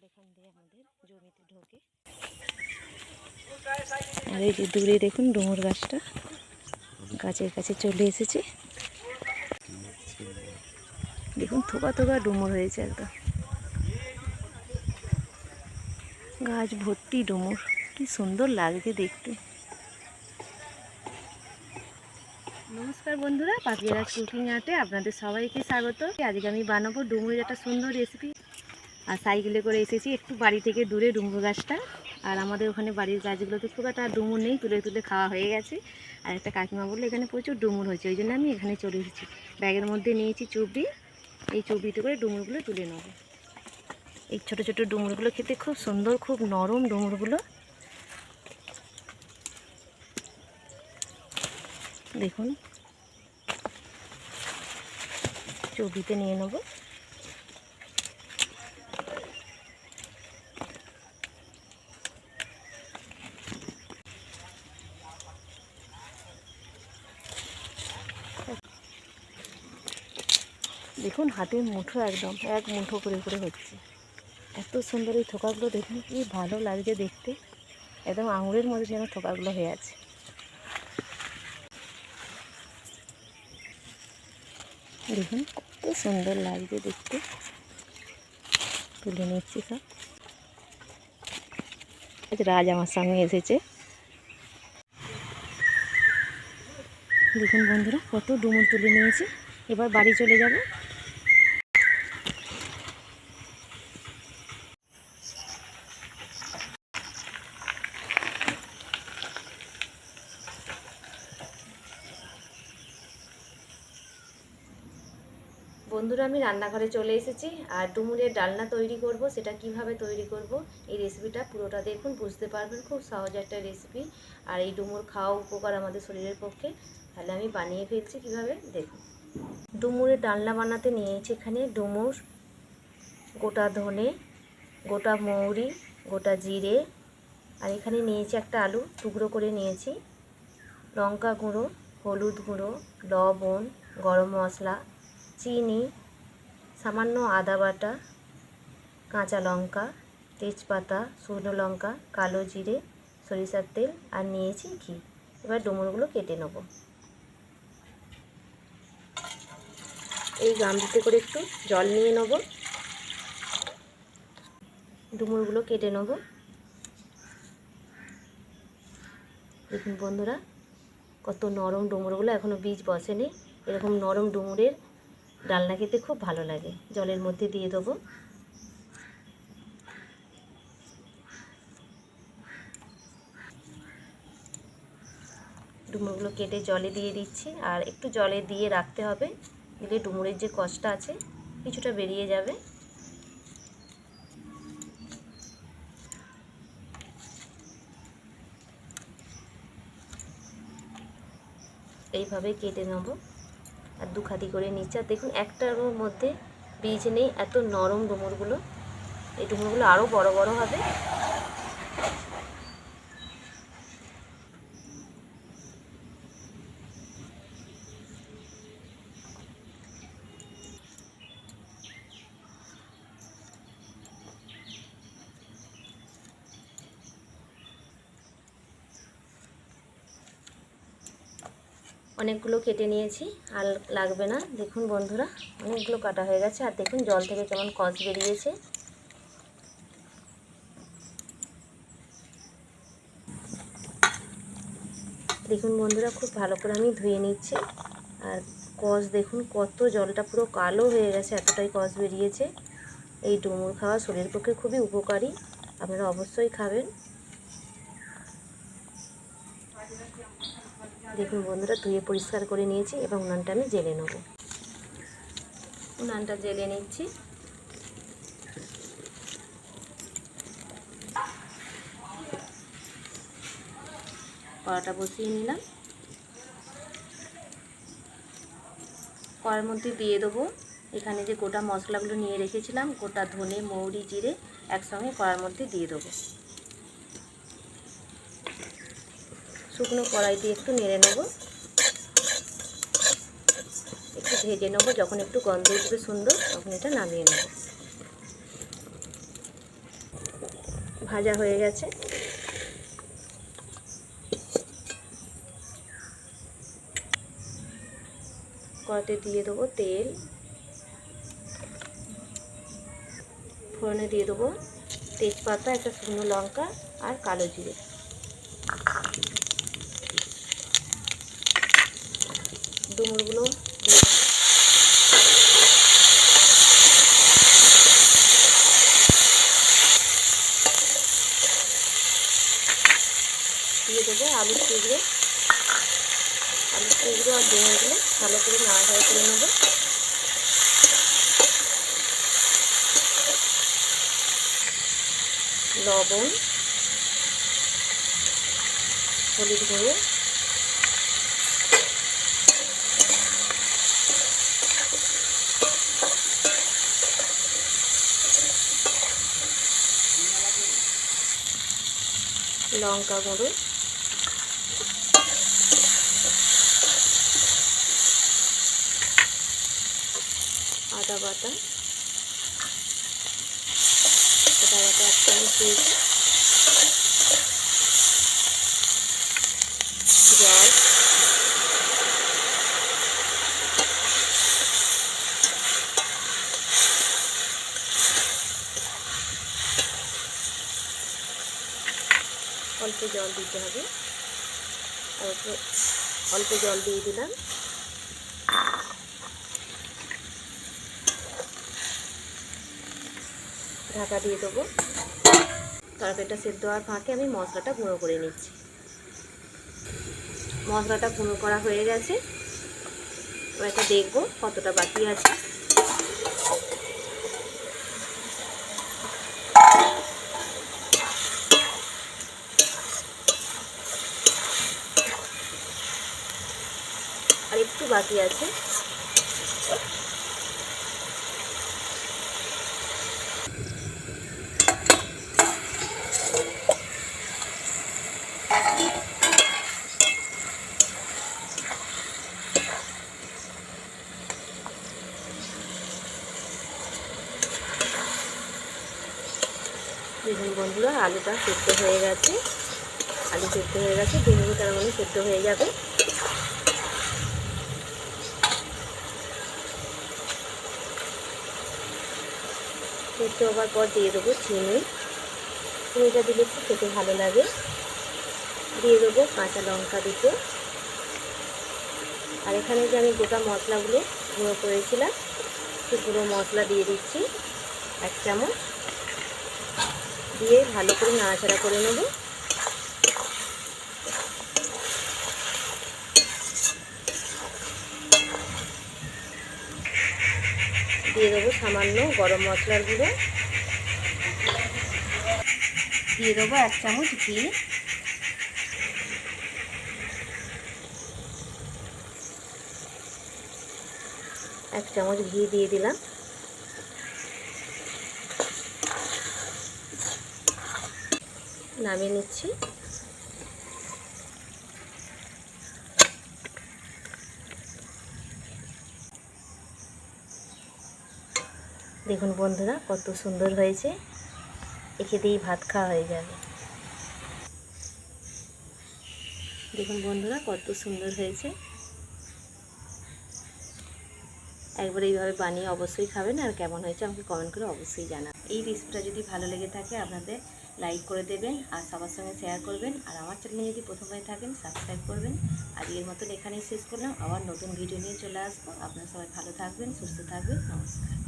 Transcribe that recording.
জল এখান দিয়ে আমাদের জমিতে ঢোকে। আর এই যে দূরে দেখুন ডুমুর গাছটা, গাছের কাছে চলে এসেছে। দেখুন থোকা থোকা ডুমুর হয়েছে একদম। গাছ ভর্তি ডুমুর, কি সুন্দর লাগছে দেখতে। নমস্কার বন্ধুরা পাপিয়ারা কুকিং আর্টে আপনাদের সবাইকে স্বাগত। আজকে আমি বানাবো ডুমুরের একটা সুন্দর রেসিপি আর সাইকেলে করে এসেছি একটু বাড়ি থেকে দূরে ডুমুর গাছটা আর আমাদের ওখানে বাড়ির গাছগুলোতে খুব একটা ডুমুর নেই, তুলে তুলে খাওয়া হয়ে গেছে। আর একটা কাকিমা বলল, এখানে প্রচুর ডুমুর হয়েছে, ওই জন্য আমি এখানে চলে এসেছি। ব্যাগের মধ্যে নিয়েছি চুবড়ি, এই চুবড়িতে করে ডুমুরগুলো তুলে নেব। এই ছোট ছোট ডুমুরগুলো খেতে খুব সুন্দর, খুব নরম ডুমুরগুলো। দেখুন চুবিতে নিয়ে নেব। দেখুন, হাতের মুঠো একদম, এক মুঠো করে করে হচ্ছে। এত সুন্দর এই থোকাগুলো দেখুন, কি ভালো লাগছে দেখতে। একদম আঙুরের মধ্যে যেন থোকাগুলো হয়ে আছে। দেখুন, কত সুন্দর লাগছে দেখতে। তুলে নিচ্ছি সব। আজ রাজ আমার সামনে এসেছে। দেখুন বন্ধুরা, কত ডুমুর তুলে নিয়েছি। এবার বাড়ি চলে যাব। বন্ধুরা, আমি রান্নাঘরে চলে এসেছি আর ডুমুরের ডালনা তৈরি করব, সেটা কীভাবে তৈরি করব, এই রেসিপিটা পুরোটা দেখুন, বুঝতে পারবেন, খুব সহজ একটা রেসিপি আর এই ডুমুর খাওয়া উপকার আমাদের শরীরের পক্ষে, তাহলে আমি বানিয়ে ফেলছি কীভাবে, দেখুন। ডুমুরের ডালনা বানাতে নিয়েছি এখানে ডুমুর, গোটা ধনে, গোটা মৌরি, গোটা জিরে, আর এখানে নিয়েছি একটা আলু, টুকরো করে নিয়েছি। লঙ্কা গুঁড়ো, হলুদ গুঁড়ো, লবণ, গরম মশলা চিনি, সামান্য আদা বাটা, কাঁচা লঙ্কা, তেজপাতা, শুকনো লঙ্কা, কালো জিরে, সরিষার তেল আর নিয়েছি ঘি। এবার ডুমুরগুলো কেটে নেব। এই গামলিতে করে একটু জল নিয়ে নেব। ডুমুরগুলো কেটে নেব। দেখুন বন্ধুরা, কত নরম ডুমুরগুলো এখনও বীজ বসেনি। এরকম নরম ডুমুরের ডালনা খেতে খুব ভালো লাগে। জলের মধ্যে দিয়ে দেবো। ডুমুরগুলো কেটে জলে দিয়ে দিচ্ছি। আর একটু জলে দিয়ে রাখতে হবে। দিলে ডুমুরের যে কষটা আছে, কিছুটা বেরিয়ে যাবে। এইভাবে কেটে নেব। আর দু খাদি করে নিচ্ছে। আর দেখুন একটা রুমোর মধ্যে বীজ নেই, এত নরম ডুমুরগুলো। এই ডুমুরগুলো আরও বড় বড় হবে। অনেকগুলো কেটে নিয়েছি, আর লাগবে না। দেখুন বন্ধুরা, অনেকগুলো কাটা হয়ে গেছে, আর দেখুন জল থেকে কেমন কষ বেরিয়েছে। দেখুন বন্ধুরা, খুব ভালো করে আমি ধুয়ে নিচ্ছি। আর কষ দেখুন, কত জলটা পুরো কালো হয়ে গেছে, এতটাই কষ বেরিয়েছে। এই ডুমুর খাওয়া শরীরের পক্ষে খুবই উপকারী, আপনারা অবশ্যই খাবেন। দেখুন বন্ধুরা, ধুয়ে পরিষ্কার করে নিয়েছি এবং উনানটা আমি জেলে নেব। উনানটা জেলে নিচ্ছি। কড়াটা বসিয়ে নিলাম। কড়ার মধ্যে দিয়ে দেবো। এখানে যে গোটা মশলাগুলো নিয়ে রেখেছিলাম, গোটা ধনে, মৌরি, জিরে একসঙ্গে কড়ার মধ্যে দিয়ে দেবো। শুকনো কড়াই দিয়ে একটু নেড়ে নেব। একটু ভেজে নেব, যখন একটু গন্ধ উঠবে সুন্দর, তখন এটা নামিয়ে নেব। ভাজা হয়ে গেছে। কড়াতে দিয়ে দেবো তেল। ফোড়নে দিয়ে দেবো তেজপাতা, একটা শুকনো লঙ্কা আর কালো জিরে। ডুমুরগুলো দিয়ে দেবো। আলু টুকরো আলু টুকরো আর ডুমুরগুলো ভালো করে নাড়াচাড়া করে নেব লবণ, হলুদ গুঁড়ো লঙ্কা গুঁড়ো। আদা বাটা। আদা বাটা এক চামচ দিয়েছি জল অল্প জল দিতে হবে। অল্প অল্প জল দিয়ে দিলাম। ঢাকা দিয়ে দেবো। তরকারিটা সেদ্ধ হওয়ার ফাঁকে আমি মশলাটা গুঁড়ো করে নিচ্ছি। মশলাটা গুঁড়ো করা হয়ে গেছে। এবার দেখব কতটা বাকি আছে। বাকি আছে। দেখুন বন্ধুরা, আলুটা সেদ্ধ হয়ে গেছে। আলু সেদ্ধ হয়ে গেছে মিনিট তার মানে সেদ্ধ হয়ে যাবে। সেদ্ধ হওয়ার পর দিয়ে দেবো চিনি। চিনিটা দিলে একটু খেতে ভালো লাগে। দিয়ে দেবো কাঁচা লঙ্কা দুটো। আর এখানে যে আমি গোটা মশলাগুলো গুঁড়ো করেছিলাম সে গুঁড়ো মশলা দিয়ে দিচ্ছি, এক চামচ। দিয়ে ভালো করে নাড়াচাড়া করে নেব। দিয়ে দেবো সামান্য গরম মশলার গুঁড়ো। দিয়ে দেবো এক চামচ ঘি। এক চামচ ঘি দিয়ে দিলাম। নামিয়ে নিচ্ছি। দেখুন বন্ধুরা, কত সুন্দর হয়েছে। একে দিয়েই ভাত খাওয়া হয়ে যাবে। দেখুন বন্ধুরা, কত সুন্দর হয়েছে। একবার এইভাবে বানিয়ে অবশ্যই খাবেন, আর কেমন হয়েছে আমাকে কমেন্ট করে অবশ্যই জানান এই রেসিপিটা যদি ভালো লেগে থাকে, আপনাদের লাইক করে দেবেন, আর সবার সঙ্গে শেয়ার করবেন, আর আমার চ্যানেলে যদি প্রথম হয়ে থাকেন সাবস্ক্রাইব করবেন। আজকের মতন এখানেই শেষ করলাম। আবার নতুন ভিডিও নিয়ে চলে আসব। আপনারা সবাই ভালো থাকবেন, সুস্থ থাকবেন, নমস্কার।